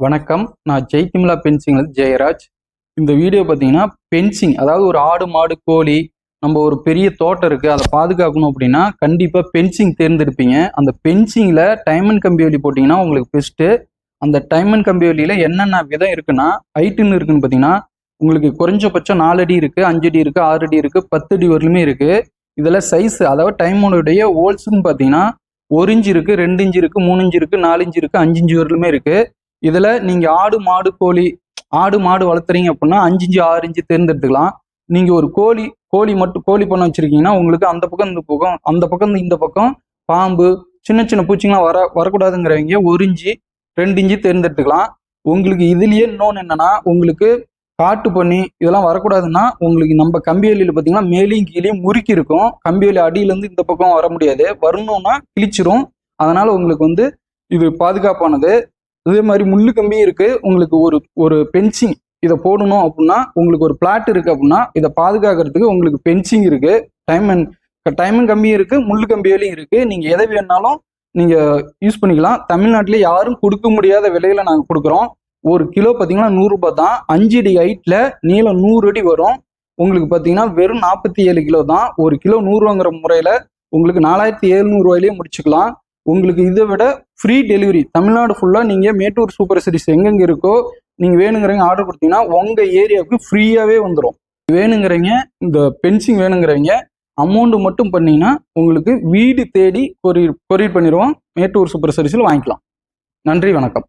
வணக்கம். நான் ஜெய்திம்லா பென்சிங்ல ஜெயராஜ். இந்த வீடியோ பார்த்தீங்கன்னா பென்சிங் அதாவது ஒரு ஆடு மாடு கோழி நம்ம ஒரு பெரிய தோட்டம் இருக்கு அதை பாதுகாக்கணும் அப்படின்னா கண்டிப்பா பென்சிங் தேர்ந்தெடுப்பீங்க. அந்த பென்சிங்ல டைமண்ட் கம்பி வேலி போட்டிங்கன்னா உங்களுக்கு பெஸ்ட்டு அந்த டைமண்ட் கம்பி வேலியில என்னென்ன விதம் இருக்குன்னா ஹைட்டுன்னு இருக்குன்னு பார்த்தீங்கன்னா உங்களுக்கு குறைஞ்சபட்சம் நாலு அடி இருக்கு அஞ்சு அடி இருக்கு ஆறு அடி இருக்கு பத்து அடி வரலுமே இருக்கு. இதில் சைஸ் அதாவது டைமோனுடைய ஹோல்ஸுன்னு பார்த்தீங்கன்னா ஒரு இன்ச்சு இருக்குது ரெண்டு இன்ச்சு இருக்குது மூணு இன்ச்சு இருக்குது நாலு இன்ச்சு இருக்குது அஞ்சு இன்ச்சு வரலுமே இருக்குது இதுல நீங்க ஆடு மாடு கோழி ஆடு மாடு வளர்த்துறீங்க அப்படின்னா அஞ்சு இஞ்சு ஆறு இஞ்சு தேர்ந்தெடுத்துக்கலாம். நீங்க ஒரு கோழி கோழி மட்டும் கோழி பண்ண வச்சிருக்கீங்கன்னா உங்களுக்கு அந்த பக்கம் இந்த பக்கம் அந்த பக்கம் இந்த பக்கம் பாம்பு சின்ன சின்ன பூச்சிங்கெல்லாம் வர வரக்கூடாதுங்கிறவங்க ஒரு இஞ்சி ரெண்டு இஞ்சி தேர்ந்தெடுத்துக்கலாம். உங்களுக்கு இதுலயே இன்னொன்று என்னன்னா உங்களுக்கு காட்டு பண்ணி இதெல்லாம் வரக்கூடாதுன்னா உங்களுக்கு நம்ம கம்பிவேலியில் பார்த்தீங்கன்னா மேலேயும் கீழேயும் முறுக்கி இருக்கும். கம்பிவேலி அடியிலேருந்து இந்த பக்கம் வர முடியாது. வரணும்னா கிழிச்சிரும். அதனால உங்களுக்கு வந்து இது பாதுகாப்பானது. இதே மாதிரி முள்ளு கம்பியும் இருக்கு. உங்களுக்கு ஒரு ஒரு பென்சிங் இதை போடணும் அப்படின்னா உங்களுக்கு ஒரு பிளாட் இருக்கு அப்படின்னா இதை பாதுகாக்கிறதுக்கு உங்களுக்கு பென்சிங் இருக்கு. டைம் அண்ட் டைமும் கம்மியும் இருக்கு முள்ளு கம்பியிலையும் இருக்கு. நீங்க எதை வேணாலும் நீங்க யூஸ் பண்ணிக்கலாம். தமிழ்நாட்டிலே யாரும் கொடுக்க முடியாத விலையில நாங்க கொடுக்குறோம். ஒரு கிலோ பார்த்தீங்கன்னா நூறுரூபா தான். அஞ்சு அடி ஹைட்ல நீளம் நூறு அடி வரும். உங்களுக்கு பார்த்தீங்கன்னா வெறும் நாற்பத்தி ஏழு கிலோ தான். ஒரு கிலோ நூறுவாங்கிற முறையில உங்களுக்கு நாலாயிரத்தி எழுநூறுவாயிலேயே முடிச்சுக்கலாம். உங்களுக்கு இதை விட ஃப்ரீ டெலிவரி தமிழ்நாடு ஃபுல்லாக நீங்கள் மேட்டூர் சூப்பர் சிட்டிஸ் எங்கெங்க இருக்கோ நீங்கள் வேணுங்கிறவங்க ஆர்டர் கொடுத்தீங்கன்னா உங்கள் ஏரியாவுக்கு ஃப்ரீயாகவே வந்துடும் வேணுங்கிறவங்க இந்த பென்சிங் வேணுங்கிறவங்க அமௌண்ட்டு மட்டும் பண்ணிங்கன்னா உங்களுக்கு வீடு தேடி கொரியர் கொரியர் பண்ணிடுவோம். மேட்டூர் சூப்பர் சர்வீஸில் வாங்கிக்கலாம். நன்றி வணக்கம்.